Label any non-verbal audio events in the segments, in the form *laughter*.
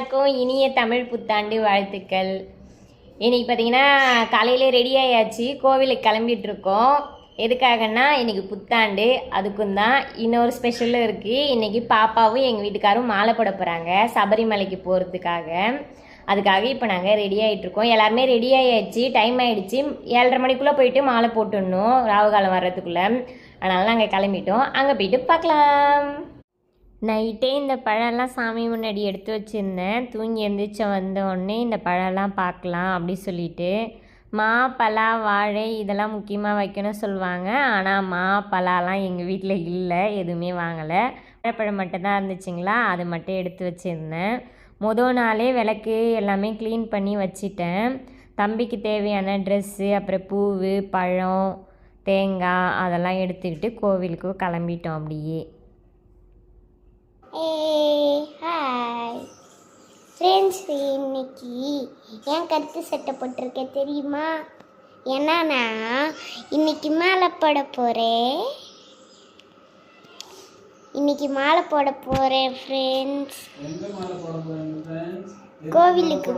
எல்லாருக்கும் இனிய தமிழ் புத்தாண்டு வாழ்த்துக்கள். இன்னைக்கு பார்த்தீங்கன்னா காலையிலே ரெடி ஆயாச்சு. கோவிலுக்கு கிளம்பிட்டுருக்கோம். எதுக்காகன்னா இன்னைக்கு புத்தாண்டு. அதுக்கும் தான் இன்னொரு ஸ்பெஷலும் இருக்குது இன்னைக்கு பாப்பாவும் எங்கள் வீட்டுக்காரும் மாலை போட போகிறாங்க சபரிமலைக்கு போகிறதுக்காக அதுக்காக இப்போ நாங்கள் ரெடி ஆகிட்டு இருக்கோம் எல்லாருமே ரெடி ஆகியாச்சு டைம் ஆகிடுச்சு ஏழரை மணிக்குள்ளே போயிட்டு மாலை போட்டுடணும். ராவுகாலம் வர்றதுக்குள்ளே. அதனால் நாங்கள் கிளம்பிட்டோம். அங்கே போயிட்டு பார்க்கலாம் நைட்டே இந்த பழம்லாம் சாமி முன்னாடி எடுத்து வச்சுருந்தேன். தூங்கி எந்திரிச்ச வந்தோடனே இந்த பழம்லாம் பார்க்கலாம் அப்படி சொல்லிட்டு. மா பலா வாழை இதெல்லாம் முக்கியமாக வைக்கணும் சொல்லுவாங்க. ஆனால் மா பலாலாம் எங்கள் வீட்டில் இல்லை எதுவுமே வாங்கலை. வாழைப்பழம் மட்டும் தான் இருந்துச்சுங்களா? அது மட்டும் எடுத்து வச்சுருந்தேன். மொதல் நாளே விளக்கு எல்லாமே க்ளீன் பண்ணி வச்சிட்டேன். தம்பிக்கு தேவையான ட்ரெஸ்ஸு அப்புறம் பூவு பழம் தேங்காய் அதெல்லாம் எடுத்துக்கிட்டு கோவிலுக்கு கிளம்பிட்டோம் அப்படியே. ஏ ஹாய். ஃப்ரெண்ட்ஸ் இன்னைக்கு ஏன் கருத்து சட்டை போட்டிருக்கேன் தெரியுமா? என்னன்னா இன்னைக்கு மாலை போட போகிறேன் இன்னைக்கு மாலை போட போகிறேன் ஃப்ரெண்ட்ஸ் கோவிலுக்கு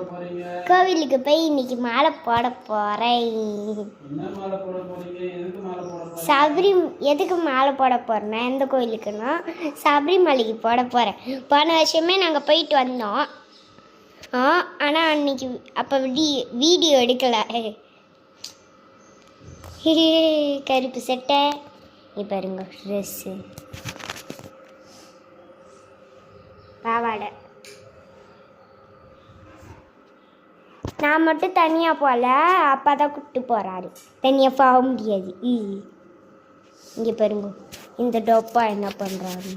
கோவிலுக்கு போய் இன்னைக்கு மாலை போட போகிறேன் சபரி எதுக்கு மாலை போட போகிறேன்னா எந்த கோவிலுக்குன்னா சபரிமலைக்கு போட போகிறேன் போன வருஷமே நாங்கள் போயிட்டு வந்தோம். ஆ ஆனால் அன்னைக்கு அப்போ வீ வீடியோ எடுக்கலை. *laughs* கருப்பு சட்டை இப்போ பாருங்க ட்ரெஸ்ஸு பாவாடை. நான் மட்டும் தனியாக போகல. அப்பா தான் கூப்பிட்டு போகிறாரு தனியாக போக முடியாது. இங்கே பாருங்க. இந்த டொப்பா என்ன பண்ணுறாரு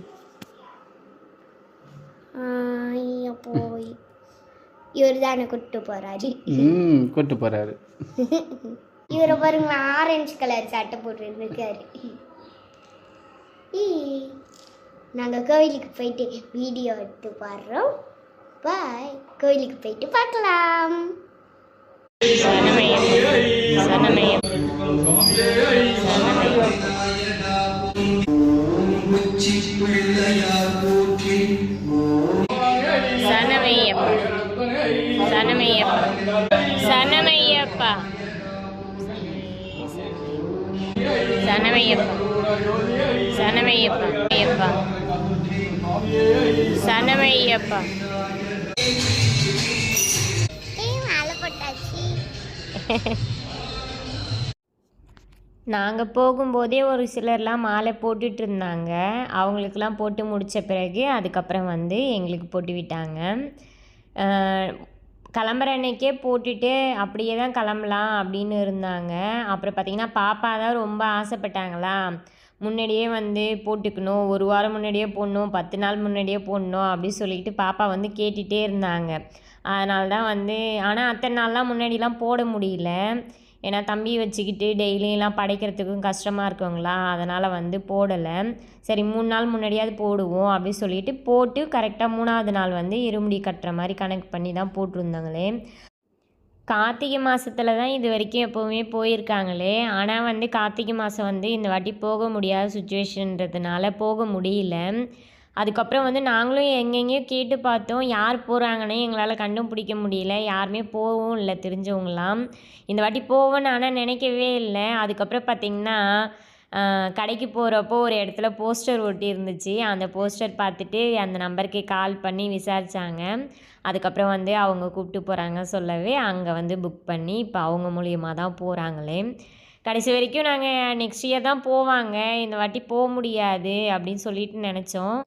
போய். இவர் தானே கூப்பிட்டு போகிறாரு ம் கூட்டு போறாரு. இவரை பாருங்க ஆரஞ்சு கலர் சட்டை போட்டுருக்காரு நாங்கள் கோவிலுக்கு போயிட்டு வீடியோ எடுத்து பாடுறோம் பாய் கோவிலுக்கு போயிட்டு பார்க்கலாம். 神啊，神啊。நாங்கள் போகும்போதே ஒரு சிலர்லாம் மாலை போட்டுட்டு இருந்தாங்க அவங்களுக்கெல்லாம் போட்டு முடித்த பிறகு அதுக்கப்புறம் வந்து எங்களுக்கு போட்டு விட்டாங்க. கிளம்புற அன்னைக்கே போட்டுட்டு அப்படியே தான் கிளம்பலாம் அப்படின்னு இருந்தாங்க. அப்புறம் பார்த்திங்கன்னா பாப்பா தான் ரொம்ப ஆசைப்பட்டாங்களா. முன்னாடியே வந்து போட்டுக்கணும் ஒரு வாரம் முன்னாடியே போடணும் பத்து நாள் முன்னாடியே போடணும் அப்படின்னு சொல்லிட்டு பாப்பா வந்து கேட்டுகிட்டே இருந்தாங்க. அதனால தான் வந்து ஆனால் அத்தனை நாள்லாம் முன்னாடிலாம் போட முடியல. ஏன்னா தம்பி வச்சுக்கிட்டு டெய்லியெல்லாம் படைக்கிறதுக்கும் கஷ்டமாக இருக்குங்களா? அதனால் வந்து போடலை. சரி மூணு நாள் முன்னாடியாவது போடுவோம் அப்படின்னு சொல்லிட்டு போட்டு கரெக்டாக மூணாவது நாள் வந்து இருமுடி கட்டுற மாதிரி கணக்கு பண்ணி தான் போட்டிருந்தாங்களே. கார்த்திகை மாதத்துல தான் இது வரைக்கும் எப்போவுமே போயிருக்காங்களே. ஆனால் வந்து கார்த்திகை மாதம் வந்து இந்த வாட்டி போக முடியாத சுச்சுவேஷன்றதுனால போக முடியல. அதுக்கப்புறம் வந்து நாங்களும் எங்கெங்கேயோ கேட்டு பார்த்தோம். யார் போகிறாங்கன்னே எங்களால் கண்டுபிடிக்க முடியல. யாருமே போகவும் இல்லை தெரிஞ்சவங்களாம் இந்த வாட்டி போவோன்னு ஆனால் நினைக்கவே இல்லை. அதுக்கப்புறம் பார்த்திங்கன்னா கடைக்கு போகிறப்போ ஒரு இடத்துல போஸ்டர் ஒட்டி இருந்துச்சு அந்த போஸ்டர் பார்த்துட்டு அந்த நம்பருக்கு கால் பண்ணி விசாரித்தாங்க அதுக்கப்புறம் வந்து அவங்க கூப்பிட்டு போகிறாங்க சொல்லவே. அங்கே வந்து புக் பண்ணி இப்போ அவங்க மூலியமாக தான் போகிறாங்களே கடைசி வரைக்கும் நாங்கள் நெக்ஸ்ட் இயர் தான் போவாங்க. இந்த வாட்டி போக முடியாது அப்படின்னு சொல்லிட்டு நினச்சோம்.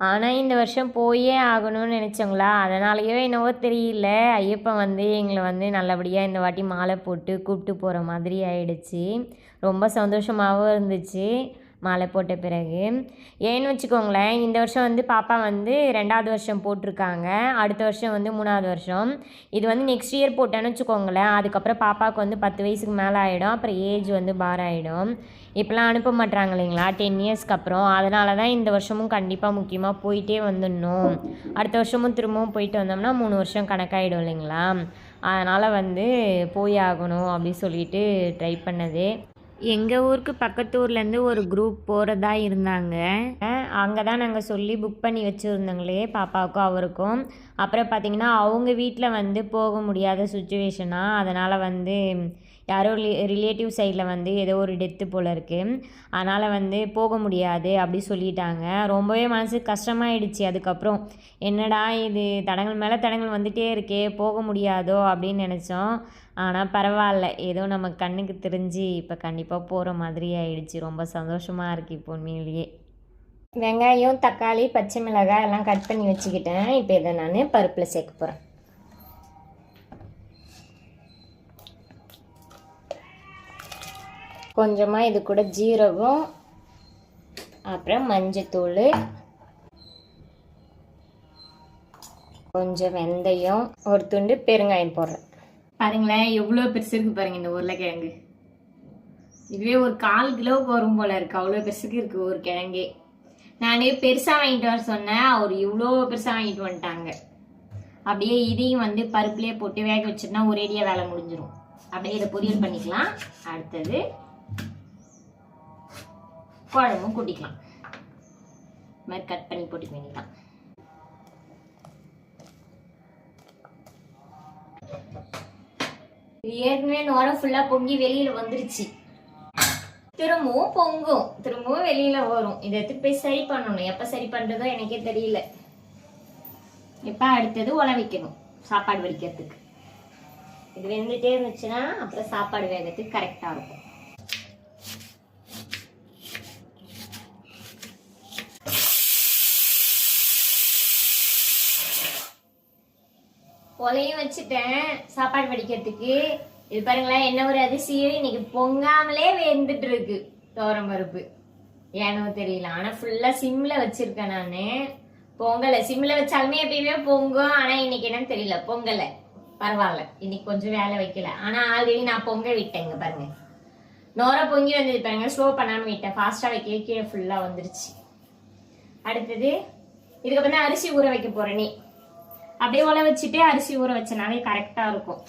ஆனால் இந்த வருஷம் போயே ஆகணும்னு நினச்சோங்களா அதனாலயோ என்னவோ தெரியல. ஐயப்பன் வந்து எங்களை வந்து நல்லபடியாக இந்த வாட்டி மாலை போட்டு கூப்பிட்டு போகிற மாதிரி ஆயிடுச்சு. ரொம்ப சந்தோஷமாகவும் இருந்துச்சு. மாலை போட்ட பிறகு. ஏன்னு வச்சுக்கோங்களேன் இந்த வருஷம் வந்து பாப்பா வந்து ரெண்டாவது வருஷம் போட்டிருக்காங்க. அடுத்த வருஷம் வந்து மூணாவது வருஷம். இது வந்து நெக்ஸ்ட் இயர் போட்டேன்னு வச்சுக்கோங்களேன். அதுக்கப்புறம் பாப்பாவுக்கு வந்து பத்து வயசுக்கு மேலே ஆகிடும் அப்புறம் ஏஜ் வந்து பார் ஆகிடும் இப்போலாம் அனுப்ப மாட்றாங்க இல்லைங்களா? டென் இயர்ஸ்க்கு அப்புறம். அதனால தான் இந்த வருஷமும் கண்டிப்பாக முக்கியமாக போயிட்டே வந்துடணும். அடுத்த வருஷமும் திரும்பவும் போயிட்டு வந்தோம்னா மூணு வருஷம் கணக்காயிடும் இல்லைங்களா? அதனால் வந்து போய் ஆகணும் அப்படின்னு சொல்லிட்டு ட்ரை பண்ணது. எங்கள் ஊருக்கு பக்கத்து ஊர்லேருந்து ஒரு குரூப் போகிறதா இருந்தாங்க. அங்கே தான் நாங்கள் சொல்லி புக் பண்ணி வச்சுருந்தோங்களே பாப்பாவுக்கும் அவருக்கும். அப்புறம் பார்த்திங்கன்னா அவங்க வீட்டில் வந்து போக முடியாத சுச்சுவேஷனாக அதனால் வந்து யாரோ ரிலேட்டிவ் சைடில் வந்து ஏதோ ஒரு டெத்து போல் இருக்குது அதனால் வந்து போக முடியாது அப்படி சொல்லிட்டாங்க. ரொம்பவே மனசு கஷ்டமாயிடுச்சு. அதுக்கப்புறம் என்னடா இது? தடங்கள் மேலே தடங்கள் வந்துட்டே இருக்கே போக முடியாதோ அப்படின்னு நினச்சோம். ஆனால் பரவாயில்ல. ஏதோ நம்ம கண்ணுக்கு தெரிஞ்சு இப்போ கண்டிப்பாக போகிற மாதிரி ஆயிடுச்சு. ரொம்ப சந்தோஷமாக இருக்குது இப்போ உண்மையிலேயே. வெங்காயம் தக்காளி பச்சை மிளகாய் எல்லாம் கட் பண்ணி வச்சுக்கிட்டேன். இப்போ இதை நான் பருப்பில் சேர்க்க போகிறேன் கொஞ்சமாக இது கூட ஜீரகம் அப்புறம் மஞ்சத்தூள் கொஞ்சம் வெந்தயம் ஒரு துண்டு பெருங்காயம் போடுறேன். பாருங்களேன் எவ்வளோ பெருசு இருக்குது பாருங்க இந்த உருளைக்கிழங்கு. இதுவே ஒரு கால் கிலோவுக்கு வரும் போல் இருக்குது அவ்வளோ பெருசுக்கு இருக்குது ஒரு கிழங்கே. நான் பெருசாக வாங்கிட்டு வர சொன்னேன். அவர் இவ்வளோ பெருசாக வாங்கிட்டு வந்துட்டாங்க. அப்படியே இதையும் வந்து பருப்புலேயே போட்டு வேக வச்சிருந்தா ஒரேடியாக வேலை முடிஞ்சிடும் அப்படியே இதை பொரியல் பண்ணிக்கலாம். அடுத்தது குழம்பும் கூட்டிக்கலாம். இது மாதிரி கட் பண்ணி போட்டுக்க வேண்டியதான் இது ஏற்கனவே நோரம் ஃபுல்லாக பொங்கி வெளியில் வந்துருச்சு. திரும்பவும் பொங்கும். திரும்பவும் வெளியில வரும். இதை எடுத்து போய் சரி பண்ணணும். எப்ப சரி பண்றதோ எனக்கே தெரியல. இப்ப அடுத்தது உல வைக்கணும். சாப்பாடு வடிக்கிறதுக்கு. இது வெந்துட்டே இருந்துச்சுன்னா அப்புறம் சாப்பாடு வேகத்துக்கு கரெக்டா இருக்கும். கொலையும் வச்சுட்டேன் சாப்பாடு வடிக்கிறதுக்கு. இது பாருங்களேன் என்ன ஒரு அதிசயம். இன்னைக்கு பொங்காமலே வெந்துட்டு இருக்கு தோரம் பருப்பு. ஏனோ தெரியல. ஆனா ஃபுல்லா சிம்ல வச்சிருக்கேன் நானு. பொங்கல. சிம்ல வச்சாலுமே எப்பயுமே பொங்கும். ஆனா இன்னைக்கு என்னன்னு தெரியல. பொங்கல. பரவாயில்ல. இன்னைக்கு கொஞ்சம் வேலை வைக்கல. ஆனா ஆல்ரெடி நான் பொங்க விட்டேங்க பாருங்க. நோர பொங்கி வந்தது பாருங்க. ஸ்லோ பண்ணாம விட்டேன். ஃபாஸ்டா வைக்க கீழே ஃபுல்லா வந்துருச்சு. அடுத்தது இதுக்கப்புறம் தான் அரிசி ஊற வைக்க போறேன். நீ அப்படியே உல வச்சுட்டு அரிசி ஊற வச்சனாவே கரெக்டா இருக்கும்.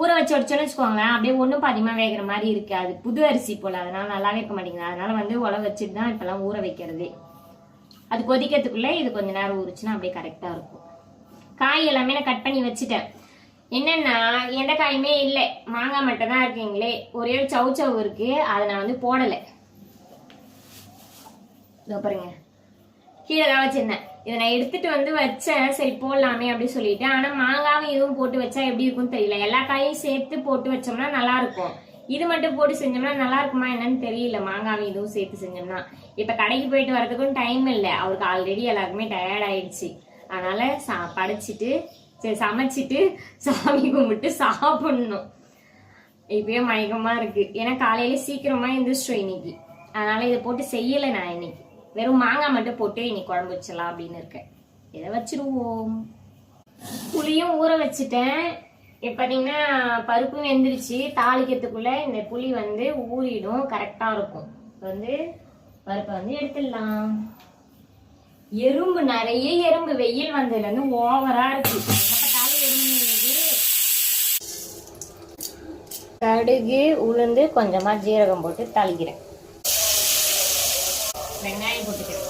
ஊற வச்சு வச்சோன்னு வச்சுக்கோங்களேன் அப்படியே ஒன்றும் பாதியமாக வேகிற மாதிரி இருக்கு அது புது அரிசி போல் அதனால நல்லாவே இருக்க மாட்டேங்குது. அதனால வந்து உல வச்சுட்டு தான் இப்போல்லாம் ஊற வைக்கிறது. அது கொதிக்கிறதுக்குள்ளே இது கொஞ்ச நேரம் ஊறுச்சுன்னா அப்படியே கரெக்டாக இருக்கும். காய் எல்லாமே நான் கட் பண்ணி வச்சுட்டேன். என்னன்னா எந்த காயுமே இல்லை. மாங்காய் மட்டும் தான் இருக்கீங்களே. ஒரே ஒரு சவு சவு இருக்கு. அதை நான் வந்து போடலை. இதோ பாருங்க. கீழே தான் வச்சிருந்தேன். இதை நான் எடுத்துட்டு வந்து வச்சேன். சரி போடலாமே அப்படின்னு சொல்லிட்டு. ஆனா மாங்காவும் இதுவும் போட்டு வச்சா எப்படி இருக்கும்னு தெரியல. எல்லா காயும் சேர்த்து போட்டு வச்சோம்னா நல்லா இருக்கும். இது மட்டும் போட்டு செஞ்சோம்னா நல்லா இருக்குமா என்னன்னு தெரியல. மாங்காவும் இதுவும் சேர்த்து செஞ்சோம்னா. இப்ப கடைக்கு போயிட்டு வரதுக்கும் டைம் இல்லை. அவருக்கு ஆல்ரெடி எல்லாருக்குமே டயர்ட் ஆயிடுச்சு. அதனால சா படைச்சிட்டு சரி சமைச்சிட்டு சாமி கும்பிட்டு சாப்பிடணும். இப்பயே மயக்கமா இருக்கு. ஏன்னா காலையில சீக்கிரமா எந்திரிச்சிட்டோம் இன்னைக்கு. அதனால இதை போட்டு செய்யலை நான் இன்னைக்கு. வெறும் மாங்காய் மட்டும் போட்டு இன்னைக்கு குழம்பு வச்சிடலாம் அப்படின்னு இருக்கேன். இதை வச்சிருவோம். புளியும் ஊற வச்சுட்டேன். இப்போ பார்த்தீங்கன்னா பருப்பும் வெந்துருச்சு. தாளிக்கிறதுக்குள்ள இந்த புளி வந்து ஊறிடும். கரெக்டாக இருக்கும். இப்போ வந்து பருப்பை வந்து எடுத்துடலாம். எறும்பு நிறைய எறும்பு. வெயில் வந்ததுலேருந்து ஓவராக இருக்கு. கடுகு உளுந்து கொஞ்சமாக ஜீரகம் போட்டு தாளிக்கிறேன். வெங்காயம் போட்டுக்கிறேன்.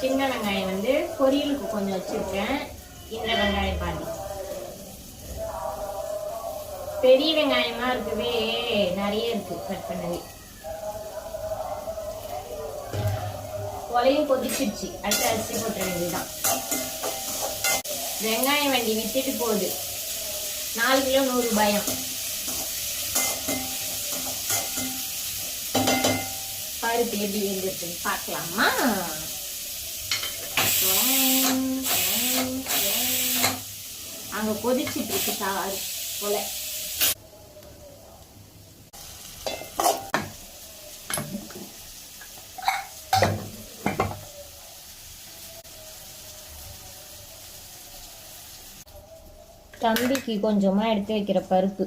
சின்ன வெங்காயம் வந்து பொரியலுக்கு கொஞ்சம் வச்சிருக்கேன். இந்த வெங்காயம் பாதி. பெரிய வெங்காயமா இருக்கவே நிறைய இருக்கு கட் பண்ணவே. கொலையும் கொதிச்சிருச்சு. அடுத்து அரிசி போட்டுற வேண்டியதுதான். வெங்காயம் வண்டி வித்துட்டு போகுது. நாலு கிலோ நூறு ரூபாயாம். பருப்பு எப்படி வெந்திருக்குன்னு பார்க்கலாமா? அங்க கொதிச்சுட்டு இருக்கு சாறு போல. தம்பிக்கு கொஞ்சமா எடுத்து வைக்கிற பருப்பு.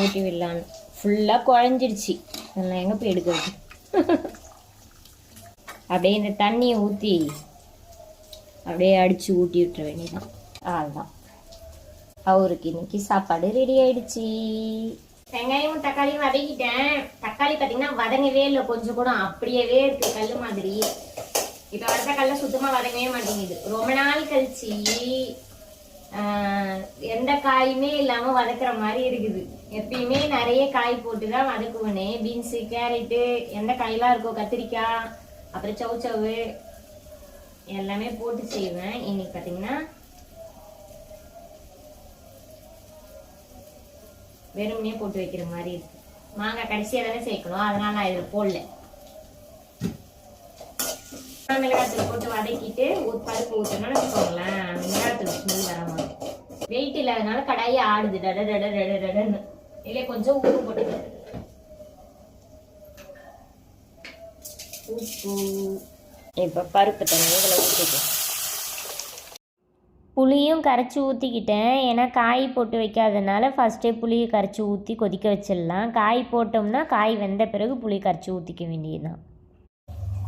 ஊட்டி விடலான்னு. ஃபுல்லாக குழஞ்சிருச்சு. அதெல்லாம் எங்கே போய் எடுக்கிறது? அப்படியே இந்த தண்ணியை ஊற்றி அப்படியே அடித்து ஊட்டி விட்டுற வேண்டியதான் அதுதான் அவருக்கு இன்னைக்கு சாப்பாடு ரெடி ஆயிடுச்சு. வெங்காயமும் தக்காளியும் வதக்கிட்டேன். தக்காளி பார்த்தீங்கன்னா வதங்கவே இல்லை. கொஞ்சம் கூட அப்படியே இருக்கு கல் மாதிரி. இப்போ வளர்த்த கல்ல சுத்தமாக வதங்கவே மாட்டேங்குது. ரொம்ப நாள் கழிச்சு எந்த காயுமே இல்லாமல் வதக்குற மாதிரி இருக்குது. எப்பயுமே நிறைய காய் போட்டு தான் வதக்குவேனே. பீன்ஸு கேரட்டு எந்த காயெல்லாம் இருக்கோ கத்திரிக்காய் அப்புறம் சவு சவு எல்லாமே போட்டு செய்வேன். இன்னைக்கு பார்த்தீங்கன்னா வெறுமனே போட்டு வைக்கிற மாதிரி இருக்கு. மாங்காய் கடைசியாக தானே சேர்க்கணும். அதனால நான் இதில் போடல. மிளகாத்தூள் போட்டு வதக்கிட்டு ஒரு பருப்பு ஊற்றணும்னு வச்சுக்கோங்களேன். மிளகாத்தூள் ஸ்மெல் வர மாதிரி. வெயிட் இல்லாதனால கடாயே ஆடுது. டட டட டட டடன்னு. இல்லை கொஞ்சம் உப்பு போட்டுக்கிறேன் உப்பு. இப்போ பருப்பு தண்ணி இதில் ஊற்றிக்கலாம் புளியும் கரைச்சி ஊற்றிக்கிட்டேன் ஏன்னா காய் போட்டு வைக்காதனால ஃபஸ்ட்டே புளியை கரைச்சி ஊற்றி கொதிக்க வச்சிடலாம். காய் போட்டோம்னா காய் வெந்த பிறகு புளி கரைச்சி ஊற்றிக்க வேண்டியதுதான்.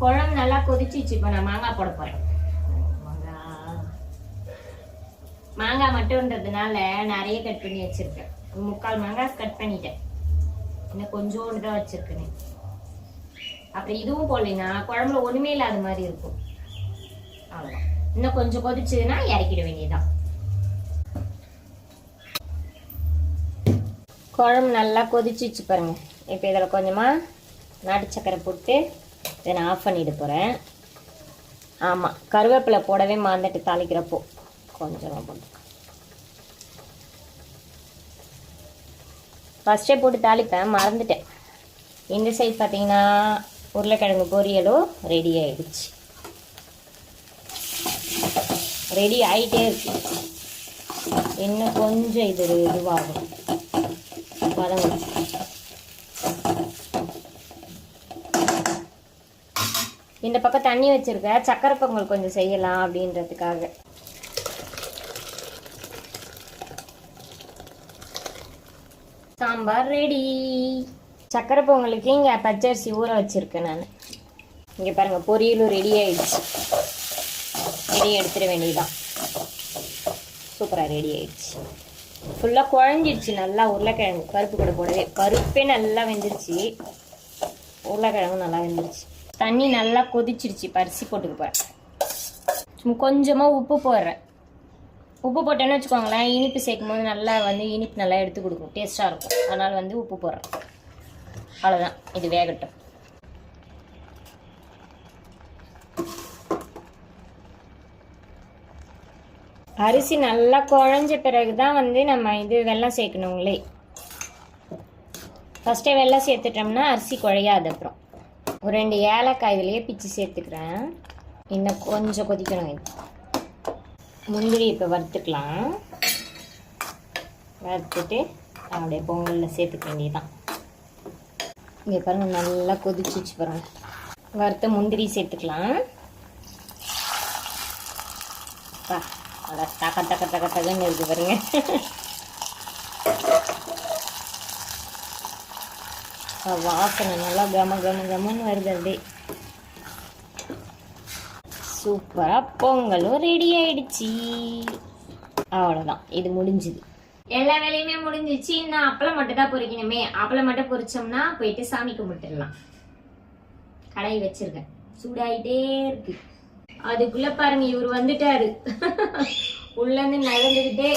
குழம்பு நல்லா கொதிச்சிச்சு இப்போ நான் மாங்காய் போட போகிறேன் மாங்காய். மாங்காய் மட்டும்ன்றதுனால நிறைய கட் பண்ணி வச்சுருக்கேன். முக்கால் மாங்காய் கட் பண்ணிட்டேன். இன்னும் கொஞ்சோண்டு தான் வச்சுருக்கேன். அப்புறம் இதுவும் போடலைன்னா குழம்புல ஒன்றுமே இல்லாத மாதிரி இருக்கும். அவ்வளோதான் இன்னும் கொஞ்சம் கொதிச்சதுன்னா இறக்கிட வேண்டியதுதான். குழம்பு நல்லா கொதிச்சிச்சு பாருங்க. இப்போ இதில் கொஞ்சமாக நாட்டு சக்கரை போட்டு இதை நான் ஆஃப் பண்ணிட்டு போகிறேன் ஆமாம் கருவேப்பிலை போடவே மறந்துட்டு தாளிக்கிறப்போ கொஞ்சமாக போட்டு ஃபஸ்ட்டே போட்டு தாளிப்பேன் மறந்துட்டேன். இந்த சைட் பார்த்தீங்கன்னா உருளைக்கிழங்கு பொரியலும் ரெடி ஆகிடுச்சு ரெடி ஆகிட்டே இருக்கு. இன்னும் கொஞ்சம் இது இதுவாகும். வதங்கும் இந்த பக்கம் தண்ணி வச்சுருக்கேன் சக்கரை பொங்கல் கொஞ்சம் செய்யலாம் அப்படின்றதுக்காக. சாம்பார் ரெடி சக்கரை பொங்கலுக்கு இங்கே பச்சரிசி ஊற வச்சுருக்கேன் நான். இங்கே பாருங்கள் பொரியலும் ரெடி ஆயிடுச்சு. ரெடி எடுத்துட வேண்டியதுதான். சூப்பராக ரெடி ஆயிடுச்சு. ஃபுல்லாக குழஞ்சிடுச்சு நல்லா உருளைக்கிழங்கு. பருப்பு கூட போடவே பருப்பே நல்லா வெந்துருச்சு. உருளைக்கிழங்கு நல்லா வெந்துருச்சு. தண்ணி நல்லா கொதிச்சிருச்சு பரிசி போட்டுக்க போகிறேன் சும்மா கொஞ்சமாக உப்பு போடுறேன். உப்பு போட்டேன்னு வச்சுக்கோங்களேன் இனிப்பு சேர்க்கும் போது நல்லா வந்து இனிப்பு நல்லா எடுத்து கொடுக்கும் டேஸ்ட்டாக இருக்கும். அதனால் வந்து உப்பு போடுறேன். அவ்வளோதான் இது வேகட்டும். அரிசி நல்லா குழஞ்ச பிறகு தான் வந்து நம்ம இது வெள்ளம் சேர்க்கணுங்களே ஃபஸ்ட்டே வெள்ளம் சேர்த்துட்டோம்னா அரிசி குழையாது அப்புறம். ஒரு ரெண்டு ஏலக்காய் இதுலேயே பிச்சு சேர்த்துக்கிறேன். இன்னும் கொஞ்சம் கொதிக்கணும் இது. முந்திரி இப்போ வறுத்துக்கலாம். வறுத்துட்டு அப்படியே பொங்கலில் சேர்த்துக்க வேண்டியதுதான். இங்கே பாருங்கள் நல்லா கொதிச்சிச்சு பாருங்க. வறுத்த முந்திரி சேர்த்துக்கலாம். பா அட தக்க தக்க டக டகன்னு இருக்கு பாருங்க. வாசனை நல்லா கம கம கமன்னு வருது அப்படியே. சூப்பராக பொங்கலும் ரெடி ஆயிடுச்சு. அவ்வளோதான் இது முடிஞ்சுது. எல்லா வேலையுமே முடிஞ்சிச்சு. இன்னும் அப்பளம் மட்டும் தான் பொறிக்கணுமே. அப்பளம் மட்டும் பொரிச்சோம்னா போயிட்டு சாமி கும்பிட்டுடலாம். கடை வச்சிருக்கேன். சூடாயிட்டே இருக்கு. அதுக்குள்ள பாருங்க இவர் வந்துட்டாரு. உள்ள இருந்து நடந்துகிட்டே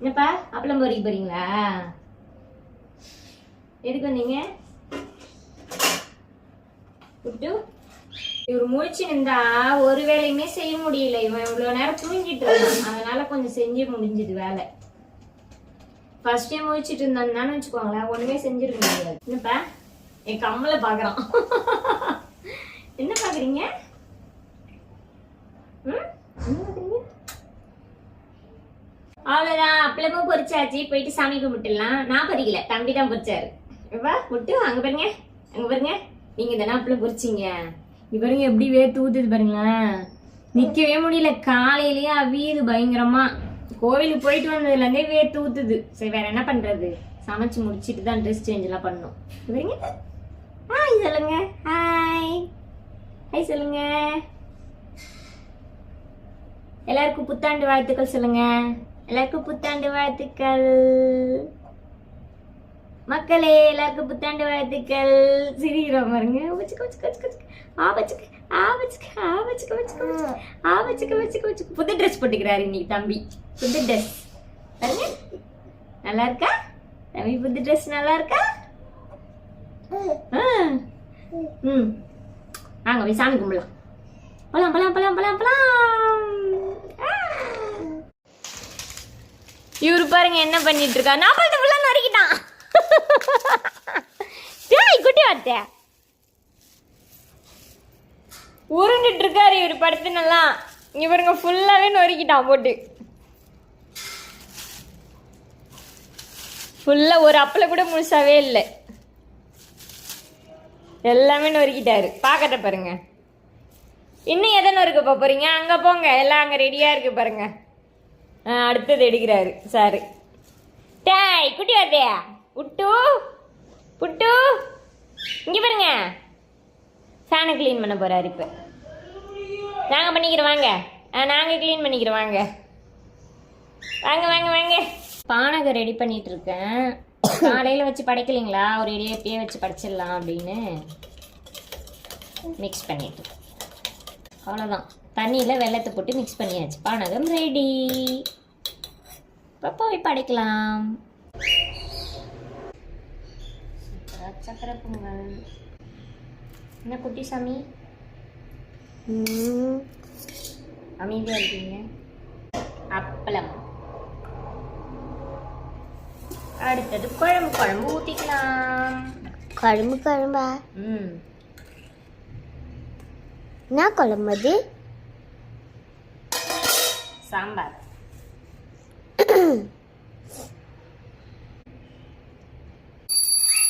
என்னப்பா அப்பளம் பொறிக்க போறீங்களா? எதுக்கு வந்தீங்க? குட்டு இவர் முழிச்சு நின்றா ஒரு வேலையுமே செய்ய முடியல. இவன் இவ்வளவு நேரம் தூங்கிட்டு இருந்தான். அதனால கொஞ்சம் செஞ்சு முடிஞ்சது வேலை. ஃபர்ஸ்ட் டைம் முழிச்சிட்டு இருந்தான்னு வச்சுக்கோங்களேன். ஒண்ணுமே செஞ்சிருக்க முடியாது. என்னப்பா? என் கம்மலை பாக்குறான். என்ன பாக்குறீங்க? ம்? அவ்வளவுதான். அப்பளமும் பொறிச்சாச்சு போயிட்டு சாமி கும்பிட்டுலாம் நான் பொரிக்கல. தம்பி தான் பொறிச்சாரு வா முட்டு அங்க பாருங்க அங்க பாருங்க. நீங்க தினாப்புல அப்பளம் பொரிச்சீங்க. பாருங்க எப்படி வேர்த்து தூத்துது பாருங்களேன் நிக்கவே முடியல. காலையிலேயே அவியுது பயங்கரமா. கோவிலுக்கு போயிட்டு வந்ததுல இருந்தே வேர்த்து ஊத்துது சரி வேற என்ன பண்றது? சமைச்சு முடிச்சிட்டு தான் ட்ரெஸ் சேஞ்ச் எல்லாம் பாருங்க. ஹாய் சொல்லுங்க. ஹாய் ஹாய் சொல்லுங்க. எல்லாருக்கும் புத்தாண்டு வாழ்த்துக்கள் சொல்லுங்க. எல்லாருக்கும் புத்தாண்டு வாழ்த்துக்கள். மக்களே எல்லாருக்கும் புத்தாண்டு வாழ்த்துக்கள். சிரிக்கிறோம் பாருங்க. வச்சுக்க வச்சுக்க வச்சுக்க வச்சுக்க. ஆ வச்சுக்க ஆ வச்சுக்க ஆ வச்சுக்க வச்சுக்க ஆ வச்சுக்க வச்சுக்க வச்சுக்க. புது ட்ரெஸ் போட்டுக்கிறாரு இன்னைக்கு தம்பி. புது ட்ரெஸ் பாருங்க. நல்லா இருக்கா? தம்பி புது ட்ரெஸ் நல்லா இருக்கா? ஆ. ம். வாங்க போய் சாமி கும்பிடலாம். போலாம் பலாம் பலாம் பலாம் போலாம். இவரு பாருங்க என்ன பண்ணிட்டு இருக்கா நான் டேய் குட்டி வார்த்தை. உருண்டுட்டு இருக்காரு இவர் படுத்துனெல்லாம். இவருங்க ஃபுல்லாவே நொறுக்கிட்டான் போட்டு. ஃபுல்லா ஒரு அப்பள கூட முழுசாவே இல்லை. எல்லாமே நொறுக்கிட்டாரு. பார்க்கட்ட பாருங்க. இன்னும் எதை நொறுக்க போறீங்க? அங்க போங்க. எல்லாம் அங்க ரெடியா இருக்கு பாருங்க. ஆ, அடுத்தது எடுக்கிறாரு சாரு. டேய் குட்டி வார்த்தையா? புட்டு புட்டு. இங்கே பாருங்க. ஃபேனை க்ளீன் பண்ண போகிறார் இப்போ. நாங்கள் பண்ணிக்கிறோம் வாங்க. ஆ நாங்கள் க்ளீன் பண்ணிக்கிறோம் வாங்க. வாங்க வாங்க வாங்க. பானகம் ரெடி பண்ணிட்டு இருக்கேன். காலையில் வச்சு படைக்கலைங்களா? ஒரு இடியப்பையே வச்சு படைச்சிடலாம் அப்படின்னு. மிக்ஸ் பண்ணிட்டு. அவ்வளோதான் தண்ணியில் வெள்ளத்தை போட்டு மிக்ஸ் பண்ணியாச்சு. பானகம் ரெடி இப்போ போய் படைக்கலாம். சக்கரை பொங்கல் என்ன குட்டி சாமி அமைதியாக இருக்கீங்க அப்பளம் அடுத்தது குழம்பு குழம்பு ஊற்றிக்கலாம் குழம்பு குழம்பா ம் என்ன குழம்பு அது சாம்பார்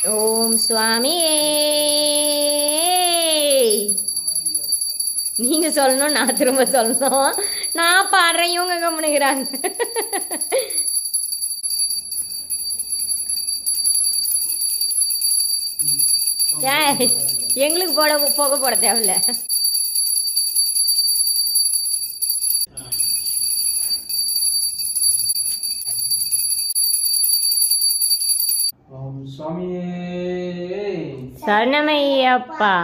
ஓம் சுவாமியே. நீங்க சொல்லணும் நான் திரும்ப சொல்லணும். நான் பாடுறேன் இவங்க கம்முனுக்கிறாங்க எங்களுக்கு போட போக போட தேவையில்ல. சரணமையப்பா.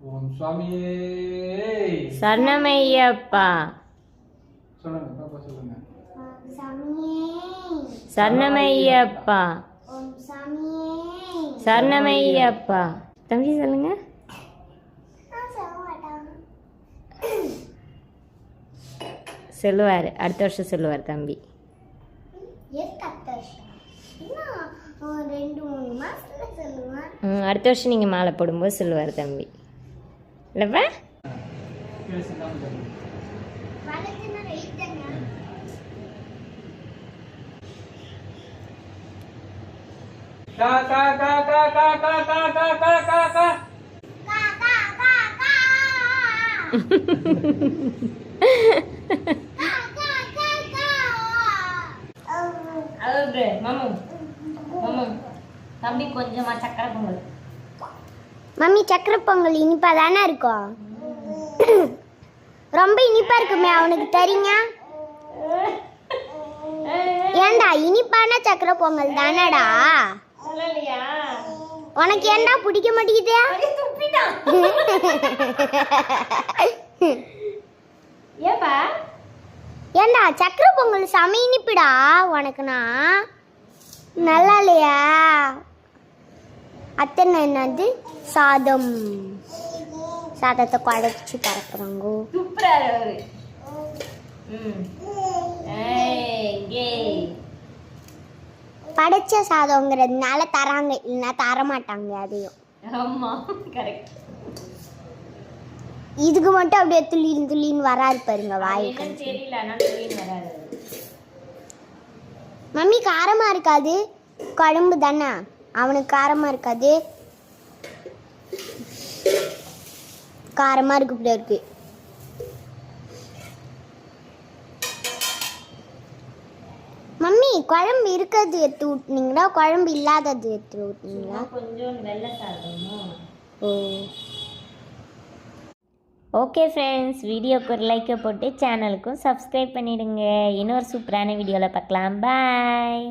ஓம் சுவாமியே. சரணமையப்பா. சொல்லுங்க பாப்பா சொல்லுங்க. சரணமையப்பா. சரணமையப்பா. தம்பி சொல்லுங்க. சொல்லுவார் அடுத்த வருஷம் சொல்லுவார் தம்பி. எதுக்கு அத்த வருஷம். இன்னும் ஒரு ரெண்டு மூணு மாசத்துல சொல்லுவேன் ம், அடுத்த வருஷம் நீங்கள் மாலை போடும்போது சொல்லுவார் தம்பி இல்லைப்பா மாமா மாமா தம்பி கொஞ்சமா சக்கரை பொங்கல் மம்மி சக்கரை பொங்கல் இனிப்பா தானே இருக்கும்? ரொம்ப இனிப்பா இருக்குமே அவனுக்கு தெரியுங்க. ஏன்டா இனிப்பான சக்கரை பொங்கல் தானடா? உனக்கு ஏன்டா பிடிக்க மாட்டேங்குது? ஏன்டா சக்கரை பொங்கல் செம இனிப்புடா உனக்குனா நல்லா இல்லையா? அத்தனை என்னது? சாதம். சாதத்தை குழச்சி பரப்புறாங்க. படைச்ச சாதங்கிறதுனால தராங்க இல்லைன்னா தர மாட்டாங்க அதையும் இதுக்கு மட்டும் அப்படியே துள்ளின்னு துள்ளின்னு வராது பாருங்க வாய்க்கு. மம்மி காரமா இருக்காது. குழம்பு தானே? அவனுக்கு காரமா இருக்காது. காரமா இருக்கு இப்படி இருக்கு. மம்மி குழம்பு இருக்கிறது எடுத்து ஊட்டினீங்களா? குழம்பு இல்லாதது எடுத்து ஊட்டினீங்களா? கொஞ்சம் வெள்ளை சாதமும் ஓ. ஓகே ஃப்ரெண்ட்ஸ் வீடியோக்கு ஒரு லைக்கை போட்டு சேனலுக்கும் சப்ஸ்கிரைப் பண்ணிடுங்க. இன்னொரு சூப்பரான வீடியோவில் பார்க்கலாம். பாய்